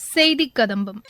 செய்தி கதம்பம்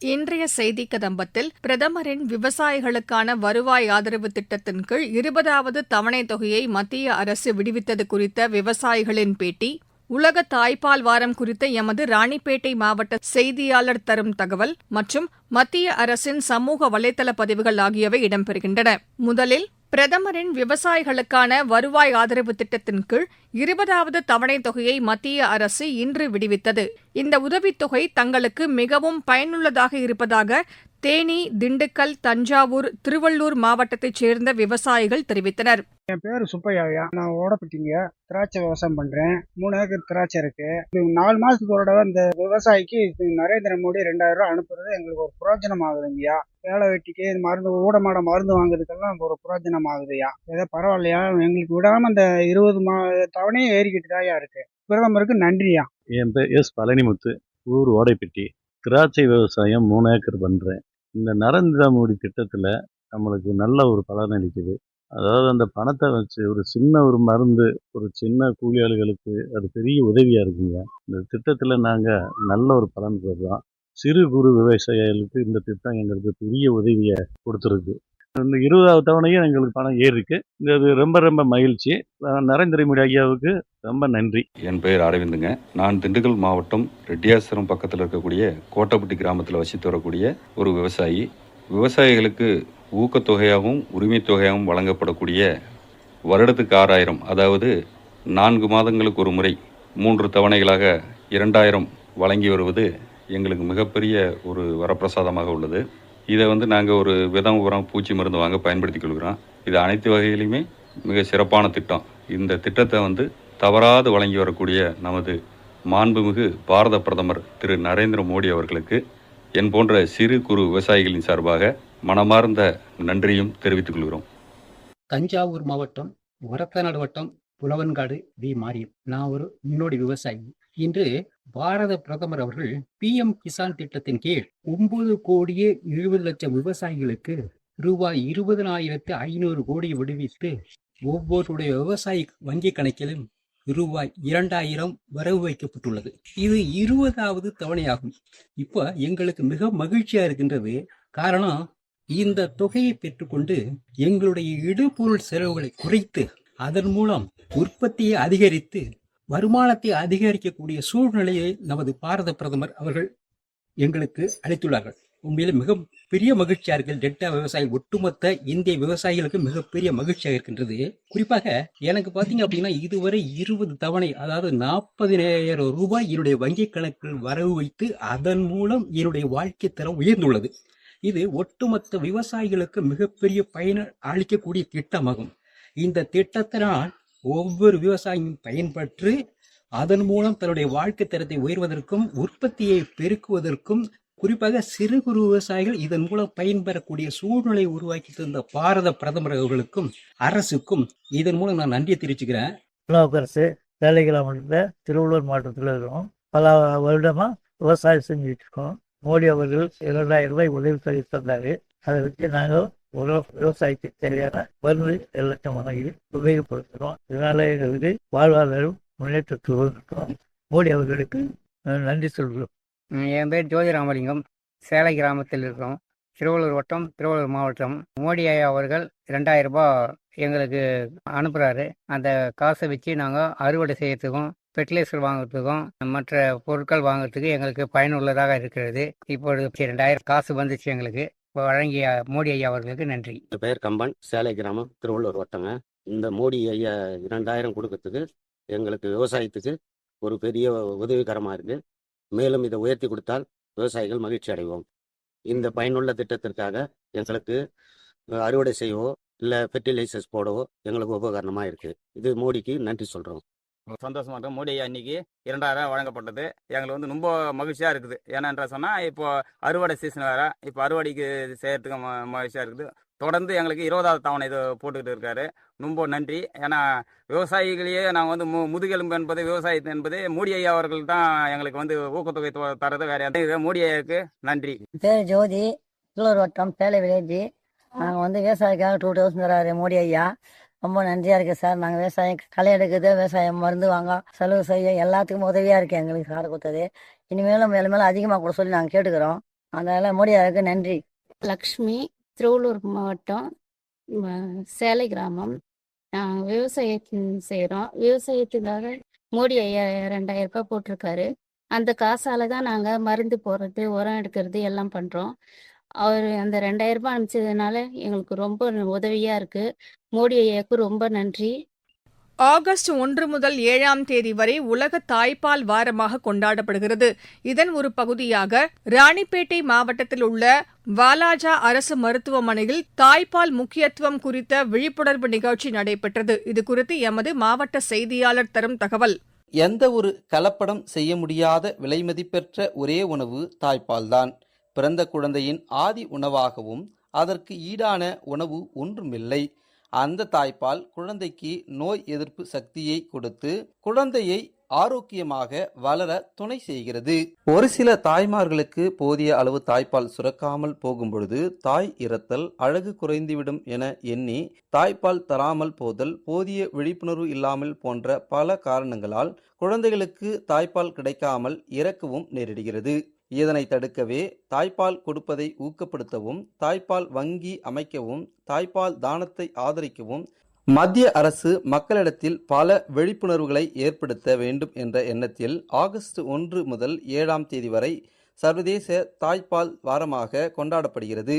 இன்றைய செய்தி கதம்பத்தில் பிரதமரின் விவசாயிகளுக்கான வருவாய் ஆதரவு திட்டத்தின் கீழ் இருபதாவது தவணைத் தொகையை மத்திய அரசு விடுவித்தது குறித்த விவசாயிகளின் பேட்டி உலக தாய்ப்பால் வாரம் குறித்த எமது ராணிப்பேட்டை மாவட்ட செய்தியாளர் தரும் தகவல் மற்றும் மத்திய அரசின் சமூக வலைதள பதிவுகள் ஆகியவை இடம்பெறுகின்றன. முதலில் பிரதமரின் விவசாயிகளுக்கான வருவாய் ஆதரவு திட்டத்தின் கீழ் இருபதாவது தவணைத் தொகையை மத்திய அரசு இன்று விடுவித்தது. இந்த உதவித்தொகை தங்களுக்கு மிகவும் பயனுள்ளதாக இருப்பதாக தேனி திண்டுக்கல் தஞ்சாவூர் திருவள்ளூர் மாவட்டத்தைச் சேர்ந்த விவசாயிகள் தெரிவித்தனர். என் பேர் சுப்பையாயா. நான் ஓடப்பட்டீங்க. திராட்சை விவசாயம் பண்றேன். மூணு ஏக்கர் திராட்சை இருக்கு. நாலு மாசத்துக்கு ஒரு தடவை இந்த விவசாயிக்கு நரேந்திர மோடி ரெண்டாயிரம் ரூபாய் அனுப்புறது எங்களுக்கு ஒரு புரோஜனம் ஆகுதுங்கய்யா. வேலை வெட்டிக்கு மருந்து ஊடமாட மருந்து வாங்குறதுக்கெல்லாம் ஒரு புரோஜனம் ஆகுதுயா ஏதோ பரவாயில்லையா? எங்களுக்கு விடாம இந்த இருபது மா தவணையும் ஏறிக்கிட்டு தாயா இருக்கு. பிரதமருக்கு நன்றியா என் பேர் எஸ் பழனிமுத்து. ஊர் ஓடைப்பட்டி. திராட்சை விவசாயம் மூணு ஏக்கர் பண்ணுறேன் இந்த நரேந்திர மோடி திட்டத்தில் நம்மளுக்கு நல்ல ஒரு பலன் அளிக்குது. அதாவது அந்த பணத்தை வச்சு ஒரு சின்ன ஒரு மருந்து ஒரு சின்ன கூலியாளிகளுக்கு அது பெரிய உதவியாக இருக்குங்க. இந்த திட்டத்தில் நாங்கள் நல்ல ஒரு பலன் பெறுறோம் சிறு குறு விவசாயிகளுக்கு இந்த திட்டம் எங்களுக்கு பெரிய உதவியை கொடுத்துருக்கு. இந்த இருபதாவது தவணையும் எங்களுக்கு பணம் ஏறிருக்கு. இது ரொம்ப ரொம்ப மகிழ்ச்சி. நரேந்திர மோடி ஐயாவுக்கு ரொம்ப நன்றி. என் பெயர் அரவிந்துங்க. நான் திண்டுக்கல் மாவட்டம் ரெட்டியாசுரம் பக்கத்தில் இருக்கக்கூடிய கோட்டப்பட்டி கிராமத்தில் வசித்து வரக்கூடிய ஒரு விவசாயி. விவசாயிகளுக்கு ஊக்கத்தொகையாகவும் உரிமைத் தொகையாகவும் வழங்கப்படக்கூடிய வருடத்துக்கு ஆறாயிரம் அதாவது நான்கு மாதங்களுக்கு ஒரு முறை மூன்று தவணைகளாக இரண்டாயிரம் வழங்கி வருவது எங்களுக்கு மிகப்பெரிய ஒரு வரப்பிரசாதமாக உள்ளது. இதை வந்து நாங்கள் ஒரு விதம் உரம் பூச்சி மருந்து வாங்க பயன்படுத்தி கொள்கிறோம். இது அனைத்து வகையிலையுமே மிக சிறப்பான திட்டம். இந்த திட்டத்தை வந்து தவறாது வழங்கி வரக்கூடிய நமது மாண்புமிகு பாரத பிரதமர் திரு நரேந்திர மோடி அவர்களுக்கு என் போன்ற சிறு குறு விவசாயிகளின் சார்பாக மனமார்ந்த நன்றியும் தெரிவித்துக் கொள்கிறோம். தஞ்சாவூர் மாவட்டம் ஒரத்தநாடு வட்டம் புலவன்காடு வி மாரியம் நான் ஒரு முன்னோடி விவசாயி. இன்று பாரத பிரதமர் அவர்கள் பிஎம் கிசான் திட்டத்தின் கீழ் ஒன்பது கோடியே எழுபது லட்சம் விவசாயிகளுக்கு ரூபாய் இருபதனாயிரத்து ஐநூறு கோடி விடுவித்து ஒவ்வொருடைய விவசாயி வங்கி கணக்கிலும் ரூபாய் இரண்டாயிரம் வரவு வைக்கப்பட்டுள்ளது. இது இருபதாவது தவணையாகும். இப்போ எங்களுக்கு மிக மகிழ்ச்சியா இருக்கின்றது. காரணம் இந்த தொகையை பெற்றுக்கொண்டு எங்களுடைய இடுபொருள் செலவுகளை குறைத்து அதன் மூலம் உற்பத்தியை அதிகரித்து வருமானத்தை அதிகரிக்கக்கூடிய சூழ்நிலையை நமது பாரத பிரதமர் அவர்கள் எங்களுக்கு அளித்துள்ளார்கள். உண்மையில் மிக பெரிய மகிழ்ச்சியாக இருக்கு டெல்டா விவசாயிகள் ஒட்டுமொத்த இந்திய விவசாயிகளுக்கு மிகப்பெரிய மகிழ்ச்சியாக இருக்கின்றது. குறிப்பாக எனக்கு பாத்தீங்க அப்படின்னா இதுவரை இருபது தவணை அதாவது நாற்பதினாயிரம் ரூபாய் என்னுடைய வங்கி கணக்கில் வரவு வைத்து அதன் மூலம் என்னுடைய வாழ்க்கை தரம் உயர்ந்துள்ளது. இது ஒட்டுமொத்த விவசாயிகளுக்கு மிகப்பெரிய பயன் அளிக்கக்கூடிய திட்டமாகும். இந்த திட்டத்தினால் ஒவ்வொரு விவசாயியும் பயன்பெற்று அதன் மூலம் தன்னுடைய வாழ்க்கை தரத்தை உயர்வதற்கும் உற்பத்தியை பெருக்குவதற்கும் குறிப்பாக சிறு குறு விவசாயிகள் இதன் மூலம் பயன்பெறக்கூடிய சூழ்நிலை உருவாக்கி தந்த பாரத பிரதமர் அவர்களுக்கும் அரசுக்கும் இதன் மூலம் நான் நன்றியை தெரிவிச்சுக்கிறேன். அரசு வேலைகள் அமைந்த திருவள்ளூர் மாவட்டத்தில் இருக்கோம் பல வருடமாக விவசாயம் செஞ்சுட்டு இருக்கோம். மோடி அவர்கள் இரண்டாயிரம் ரூபாய் உதவி தொகை தந்தாரு. அதை வச்சு நாங்கள் ஒரு விவசாயத்துக்கு தேவையான மருந்து லட்சம் வாங்கி உபயோகப்படுத்துகிறோம் இதனால எங்களுக்கு வாழ்வாதாரம் முன்னேற்றத்தில் மோடி அவர்களுக்கு நன்றி சொல்கிறோம். என் பேர் ஜோதி ராமலிங்கம் சேலை கிராமத்தில் இருக்கிறோம் திருவள்ளூர் வட்டம் திருவள்ளூர் மாவட்டம். மோடி ஐயா அவர்கள் ரெண்டாயிரம் ரூபாய் எங்களுக்கு அனுப்புகிறாரு அந்த காசை வச்சு நாங்கள் அறுவடை செய்யறதுக்கும் ஃபெர்டிலைசர் வாங்குறதுக்கும் மற்ற பொருட்கள் வாங்குறதுக்கு எங்களுக்கு பயனுள்ளதாக இருக்கிறது. இப்பொழுது ரெண்டாயிரம் காசு வந்துச்சு எங்களுக்கு. வழங்கிய மோடி ஐயா அவர்களுக்கு நன்றி. என் பெயர் கம்பன் சேலை கிராமம் திருவள்ளூர் வட்டங்க. இந்த மோடி ஐயா இரண்டாயிரம் கொடுக்கறதுக்கு எங்களுக்கு விவசாயத்துக்கு ஒரு பெரிய உதவிகரமாக இருக்குது மேலும் இதை உயர்த்தி கொடுத்தால் விவசாயிகள் மகிழ்ச்சி அடைவோம். இந்த பயனுள்ள திட்டத்திற்காக எங்களுக்கு அறுவடை செய்யவோ இல்லை ஃபெர்டிலைசர்ஸ் போடவோ எங்களுக்கு உபகரணமாக இருக்குது இது மோடிக்கு நன்றி சொல்கிறோம் சந்தோஷமா இருக்கும். மோடி ஐயா இரண்டாயிரம் வழங்கப்பட்டது. எங்களுக்கு வந்து ரொம்ப மகிழ்ச்சியாக இருக்குது. ஏன்னா சொன்னால் இப்போ அறுவடை சீசன் வேறு. இப்போ அறுவடைக்கு செய்யறதுக்கு ம மகிழ்ச்சியாக இருக்குது. தொடர்ந்து எங்களுக்கு இருபதாவது தவணை இது போட்டுக்கிட்டு இருக்காரு. ரொம்ப நன்றி. ஏன்னா விவசாயிகளையே நாங்கள் வந்து மு முதுகெலும்பு என்பது விவசாயத்து என்பது மோடி ஐயா அவர்கள் தான் எங்களுக்கு வந்து ஊக்கத்தொகை தரது வேற எந்த மோடி ஐயாவுக்கு நன்றி. பேர் ஜோதி. திருவள்ளூர் வட்டம் சேலை வில்லேஜ். நாங்கள் வந்து விவசாயிக்காக டூ தௌசண்ட் தராரு மோடி ஐயா ரொம்ப நன்றியாக இருக்குது சார். நாங்கள் விவசாயம் களை எடுக்கிறது விவசாயம் மருந்து வாங்க செலவு செய்ய எல்லாத்துக்கும் உதவியாக இருக்குது எங்களுக்கு சார் கொடுத்தது. இனிமேலும் மேலும் மேலும் அதிகமாக கூட சொல்லி நாங்கள் கேட்டுக்கிறோம். அதனால மோடியாருக்கு நன்றி. லக்ஷ்மி திருவள்ளூர் மாவட்டம் சேலை கிராமம். நாங்கள் விவசாயத்தின் செய்கிறோம் விவசாயத்துக்காக மோடி ஐயா ரெண்டாயிரம் ரூபாய் போட்டிருக்காரு. அந்த காசால தான் நாங்கள் மருந்து போடுறது உரம் எடுக்கிறது எல்லாம் பண்ணுறோம் அவர் அந்த ரெண்டாயிரம் ரூபாய் அனுப்பிச்சதுனால எங்களுக்கு ரொம்ப உதவியாக இருக்குது மோடி ஐயாவுக்கு ரொம்ப நன்றி. ஆகஸ்ட் ஒன்று முதல் ஏழாம் தேதி வரை உலக தாய்ப்பால் வாரமாக கொண்டாடப்படுகிறது. இதன் ஒரு பகுதியாக ராணிப்பேட்டை மாவட்டத்தில் உள்ள வாலாஜா அரசு மருத்துவமனையில் தாய்ப்பால் முக்கியத்துவம் குறித்த விழிப்புணர்வு நிகழ்ச்சி நடைபெற்றது. இதுகுறித்து எமது மாவட்ட செய்தியாளர் தரும் தகவல். எந்த ஒரு கலப்படம் செய்ய முடியாத விலைமதிப்பெற்ற ஒரே உணவு தாய்ப்பால்தான். பிறந்த குழந்தையின் ஆதி உணவாகவும் அதற்கு ஈடான உணவு ஒன்றுமில்லை. அந்த தாய்ப்பால் குழந்தைக்கு நோய் எதிர்ப்பு சக்தியை கொடுத்து குழந்தையை ஆரோக்கியமாக வளர துணை செய்கிறது. ஒரு சில தாய்மார்களுக்கு போதிய அளவு தாய்ப்பால் சுரக்காமல் போகும் பொழுது தாய் இறத்தல் அழகு குறைந்துவிடும் என எண்ணி தாய்ப்பால் தராமல் போதல் போதிய விழிப்புணர்வு இல்லாமல் போன்ற பல காரணங்களால் குழந்தைகளுக்கு தாய்ப்பால் கிடைக்காமல் இறக்கவும் நேரிடுகிறது. இதனை தடுக்கவே தாய்ப்பால் கொடுப்பதை ஊக்கப்படுத்தவும் தாய்ப்பால் வங்கி அமைக்கவும் தாய்ப்பால் தானத்தை ஆதரிக்கவும் மத்திய அரசு மக்களிடத்தில் பல விழிப்புணர்வுகளை ஏற்படுத்த வேண்டும் என்ற எண்ணத்தில் ஆகஸ்ட் ஒன்று முதல் ஏழாம் தேதி வரை சர்வதேச தாய்ப்பால் வாரமாக கொண்டாடப்படுகிறது.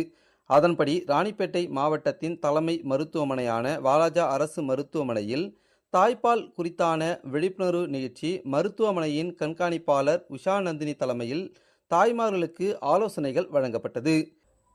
அதன்படி ராணிப்பேட்டை மாவட்டத்தின் தலைமை மருத்துவமனையான வாலாஜா அரசு மருத்துவமனையில் தாய்ப்பால் குறித்தான விழிப்புணர்வு நிகழ்ச்சி மருத்துவமனையின் கண்காணிப்பாளர் உஷா நந்தினி தலைமையில் தாய்மார்களுக்கு ஆலோசனைகள் வழங்கப்பட்டது.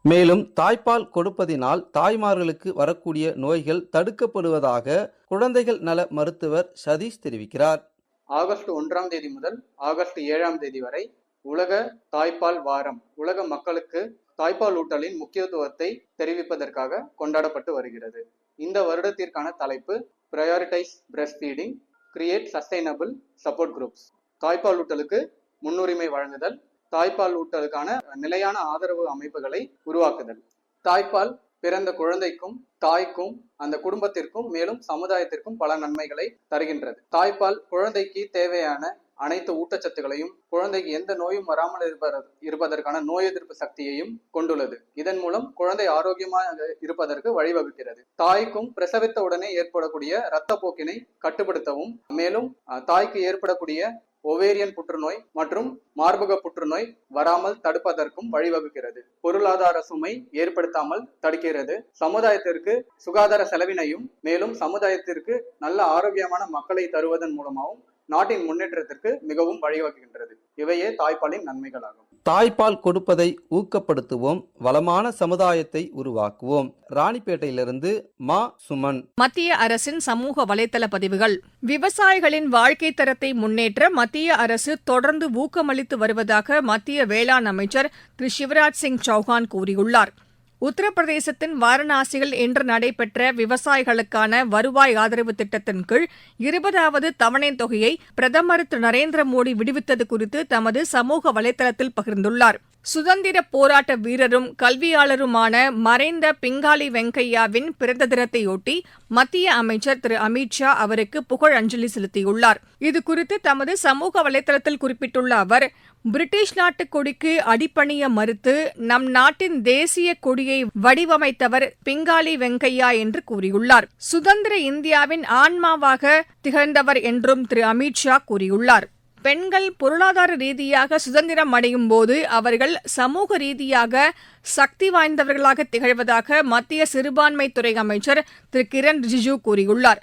மேலும் தாய்ப்பால் கொடுப்பதினால் தாய்மார்களுக்கு வரக்கூடிய நோய்கள் தடுக்கப்படுவதாக குழந்தைகள் நல மருத்துவர் சதீஷ் தெரிவிக்கிறார். ஆகஸ்ட் ஒன்றாம் தேதி முதல் ஆகஸ்ட் ஏழாம் தேதி வரை உலக தாய்ப்பால் வாரம் உலக மக்களுக்கு தாய்ப்பால் ஊட்டலின் முக்கியத்துவத்தை தெரிவிப்பதற்காக கொண்டாடப்பட்டு வருகிறது. இந்த வருடத்திற்கான தலைப்பு prioritise breastfeeding create sustainable support groups தாய்ப்பால் ஊட்டலுக்கு முன்னுரிமை வழங்குதல் தாய்ப்பால் ஊட்டலுக்கான நிலையான ஆதரவு அமைப்புகளை உருவாக்குதல். தாய்ப்பால் பிறந்த குழந்தைக்கும் தாய்க்கும் அந்த குடும்பத்திற்கும் மேலும் சமுதாயத்திற்கும் பல நன்மைகளை தருகின்றது. தாய்ப்பால் குழந்தைக்கு தேவையான அனைத்து ஊட்டச்சத்துகளையும் குழந்தைக்கு எந்த நோயும் வராமல் இருப்பத இருப்பதற்கான நோய் எதிர்ப்பு சக்தியையும் கொண்டுள்ளது. இதன் மூலம் குழந்தை ஆரோக்கியமாக இருப்பதற்கு வழிவகுக்கிறது. தாய்க்கும் பிரசவித்த உடனே ஏற்படக்கூடிய இரத்த போக்கினை கட்டுப்படுத்தவும் மேலும் அஹ், தாய்க்கு ஏற்படக்கூடிய ஒவேரியன் புற்றுநோய் மற்றும் மார்பக புற்றுநோய் வராமல் தடுப்பதற்கும் வழிவகுக்கிறது. பொருளாதார சுமை ஏற்படுத்தாமல் தடுக்கிறது. சமுதாயத்திற்கு சுகாதார செலவினையும் மேலும் சமுதாயத்திற்கு நல்ல ஆரோக்கியமான மக்களை தருவதன் மூலமாகவும் நாட்டின் முன்னேற்றத்திற்கு மிகவும் வழிவகுக்கின்றது. இவையே தாய்ப்பாலின் நன்மைகளாகும். தாய்ப்பால் கொடுப்பதை ஊக்கப்படுத்துவோம் வளமான சமுதாயத்தை உருவாக்குவோம். ராணிப்பேட்டையிலிருந்து மா. சுமன். மத்திய அரசின் சமூக வலைதள பதிவுகள். விவசாயிகளின் வாழ்க்கை தரத்தை முன்னேற்ற மத்திய அரசு தொடர்ந்து ஊக்கமளித்து வருவதாக மத்திய வேளாண் அமைச்சர் திரு. சிவராஜ் சிங் சௌஹான் கூறியுள்ளார். உத்தரப்பிரதேசத்தின் வாரணாசியில் இன்று நடைபெற்ற விவசாயிகளுக்கான வருவாய் ஆதரவு திட்டத்தின் கீழ் இருபதாவது தவணைத் தொகையை பிரதமர் திரு. நரேந்திர மோடி விடுவித்தது குறித்து தமது சமூக வலைதளத்தில் பகிர்ந்துள்ளார். சுதந்திர போராட்ட வீரரும் கல்வியாளருமான மறைந்த பிங்காலி வெங்கையாவின் பிறந்த தினத்தையொட்டி மத்திய அமைச்சர் திரு. அமித் ஷா அவருக்கு புகழ் அஞ்சலி செலுத்தியுள்ளார். இதுகுறித்து தமது சமூக வலைதளத்தில் குறிப்பிட்டுள்ள அவர் பிரிட்டிஷ் நாட்டு கொடிக்கு அடிபணிய மறுத்து நம் நாட்டின் தேசிய கொடியை வடிவமைத்தவர் பிங்காலி வெங்கையா என்று கூறியுள்ளார். சுதந்திர இந்தியாவின் ஆன்மாவாக திகழ்ந்தவர் என்றும் திரு அமித் ஷா கூறியுள்ளார். பெண்கள் பொருளாதார ரீதியாக சுதந்திரம் அடையும் போது அவர்கள் சமூக ரீதியாக சக்தி வாய்ந்தவர்களாக திகழ்வதாக மத்திய சிறுபான்மைத்துறை அமைச்சர் திரு கிரண் ரிஜிஜூ கூறியுள்ளார்.